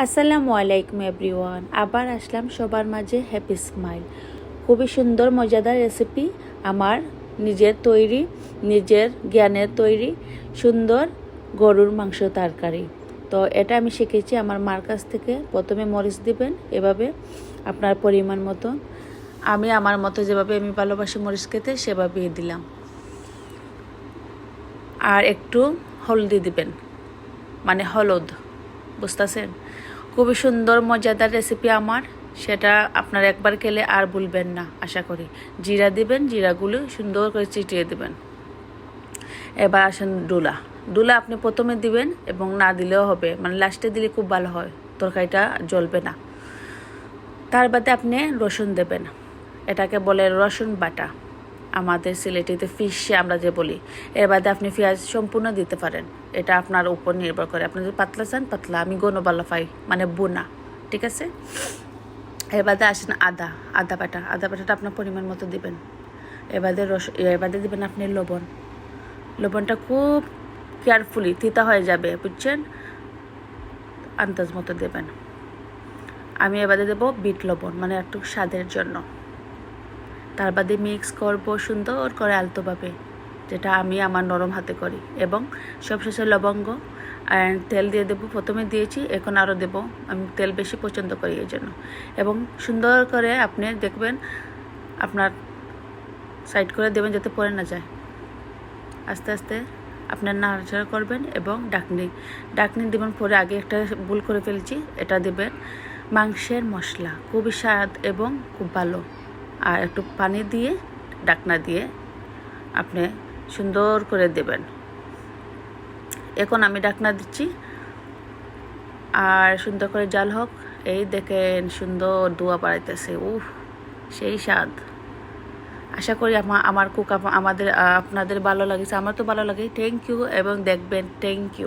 আসসালামু আলাইকুম এভরিওয়ান। আবার আসলাম সবার মাঝে হ্যাপি স্মাইল। খুবই সুন্দর, মজাদার রেসিপি আমার নিজের তৈরি, নিজের জ্ঞানের তৈরি, সুন্দর গরুর মাংস তরকারি। তো এটা আমি শিখেছি, আমার মার কাছ থেকে। প্রথমে মরিচ দিবেন, এভাবে আপনার পরিমাণ মতো। আমি আমার মতো যেভাবে আমি ভালোবাসি মরিচ খেতে, সেভাবেই দিলাম। আর একটু হলদি দিবেন মানে হলুদ। বুঝতেছেন? খুবই সুন্দর, মজাদার রেসিপি আমার। সেটা আপনার একবার খেলে আর ভুলবেন না, আশা করি। জিরা দিবেন, জিরাগুলো সুন্দর করে চিটিয়ে দিবেন। এবার আসেন ডুলা। ডুলা আপনি প্রথমে দিবেন এবং না দিলেও হবে। মানে লাস্টে দিলে খুব ভালো হয়। তরকারিটা জ্বলবে না। তার বাদে আপনি রসুন দেবেন। এটাকে বলে রসুন বাটা। আমাদের সিলেটিতে ফিশে আমরা যে বলি, এর বাদে আপনি পেঁয়াজ সম্পূর্ণ দিতে পারেন। এটা আপনার উপর নির্ভর করে। আপনি যদি পাতলা চান, পাতলা। আমি গণ ভালো পাই মানে বোনা, ঠিক আছে? এর বাদে আসেন আদা আদা বাটা। আদা বাটাটা আপনার পরিমাণ মতো দিবেন। এবারে রস এবারে দিবেন আপনি লবণ। লবণটা খুব কেয়ারফুলি তিতা হয়ে যাবে, বুঝছেন? আন্দাজ মতো দেবেন। আমি এবারে দেবো বিট লবণ মানে একটু স্বাদের জন্য। তার বাদে মিক্স করব সুন্দর করে আলতোভাবে যেটা আমি আমার নরম হাতে করি। এবং সবশেষে লবঙ্গ অ্যান্ড তেল দিয়ে দেবো। প্রথমে দিয়েছি, এখন আরও দেবো। আমি তেল বেশি পছন্দ করি এই জন্য। এবং সুন্দর করে আপনি দেখবেন, আপনার সাইড করে দেবেন যাতে পড়ে না যায়। আস্তে আস্তে আপনার নাড়াচাড়া করবেন এবং ডাকনি ডাকনি দেবেন পরে আগে একটা ভুল করে ফেলেছি, এটা দেবেন মাংসের মশলা। খুবই স্বাদ এবং খুব ভালো। আর একটু পানি দিয়ে, ডাকনা দিয়ে আপনি সুন্দর করে দেবেন। এখন আমি ডাকনা দিচ্ছি। আর সুন্দর করে জাল হোক। এই দেখেন সুন্দর দোয়া বাড়াইতেছে। উফ, সেই স্বাদ। আশা করি আমা, আমার কুক আমাদের আপনাদের ভালো লাগেছে। আমার তো ভালো লাগে। থ্যাংক ইউ এবং দেখবেন। Thank you